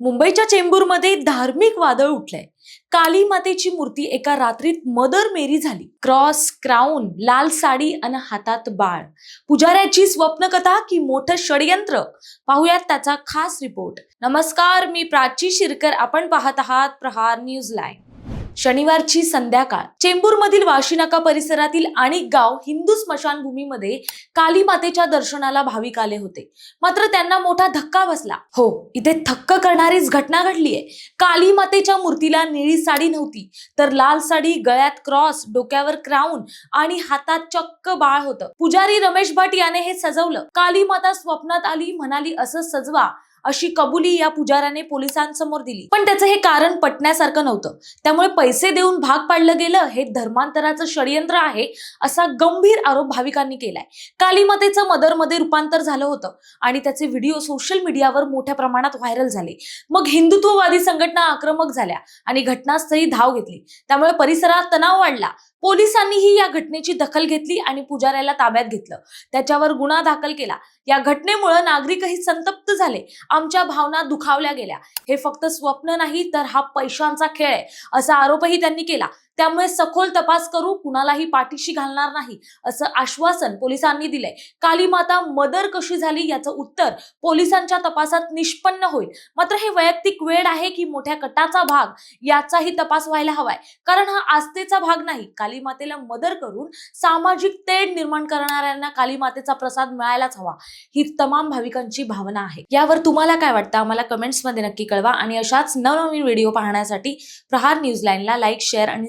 मुंबईच्या चेंबूरमध्ये धार्मिक वादळ उठलंय. काली मातेची मूर्ती एका रात्रीत मदर मेरी झाली. क्रॉस क्राऊन लाल साडी आणि हातात बाळ. पुजाऱ्याची स्वप्नकथा की मोठं षडयंत्र? पाहुयात त्याचा खास रिपोर्ट. नमस्कार मी प्राची शिरकर. आपण पाहत आहात प्रहार न्यूज लाईन. शनिवारची संध्याकाळ. चेंबूरमधील वाशीनाका परिसरातील अनेक गाव हिंदू स्मशानभूमीमध्ये काली मातेच्या दर्शनाला भाविक आले होते. मात्र त्यांना मोठा धक्का बसला. हो इथे थक्क करणारीच घटना घडलीये काली मातेच्या मूर्तीला निळी साडी नव्हती तर लाल साडी गळ्यात क्रॉस डोक्यावर क्राऊन आणि हातात चक्क बाळ होतं. पुजारी रमेश भट याने हे सजवलं. काली माता स्वप्नात आली म्हणाली असं सजवा. अशी कबुली या पुजाऱ्याने पोलिसांसमोर दिली. पण त्याचं हे कारण पटण्यासारखं नव्हतं. त्यामुळे पैसे देऊन भाग पाडलं गेलं हे धर्मांतराचं षडयंत्र आहे असा गंभीर आरोप भाविकांनी केलाय. कालीमतेचं मदरमध्ये रूपांतर झालं होतं आणि त्याचे व्हिडिओ सोशल मीडियावर मोठ्या प्रमाणात व्हायरल झाले. मग हिंदुत्ववादी संघटना आक्रमक झाल्या आणि घटनास्थळी धाव घेतली. त्यामुळे परिसरात तणाव वाढला. पोलिसांनीही या घटनेची दखल घेतली आणि पुजाऱ्याला ताब्यात घेतलं. त्याच्यावर गुन्हा दाखल केला. या घटनेमुळे नागरिकही संतप्त झाले. आमच्या भावना दुखावल्या गेल्या. हे फक्त स्वप्न नाही तर हा पैशांचा खेळ आहे असा आरोपही त्यांनी केला. त्यामुळे सखोल तपास करू कुणालाही पाठीशी घालणार नाही असं आश्वासन पोलिसांनी दिलंय. काली माता मदर कशी झाली याचं उत्तर पोलिसांच्या तपासात निष्पन्न होईल. मात्र हे वैयक्तिक वेळ आहे की मोठ्या कटाचा भाग याचाही तपास व्हायला हवाय. कारण हा आस्थेचा भाग नाही. काली मातेला मदर करून सामाजिक तेढ निर्माण करणाऱ्यांना काली मातेचा प्रसाद मिळायलाच हवा. ही तमाम भाविकांची भावना आहे. यावर तुम्हाला काय वाटतं? आम्हाला कमेंट्समध्ये नक्की कळवा. आणि अशाच नवनवीन व्हिडिओ पाहण्यासाठी प्रहार न्यूज लाईनला लाईक शेअर आणि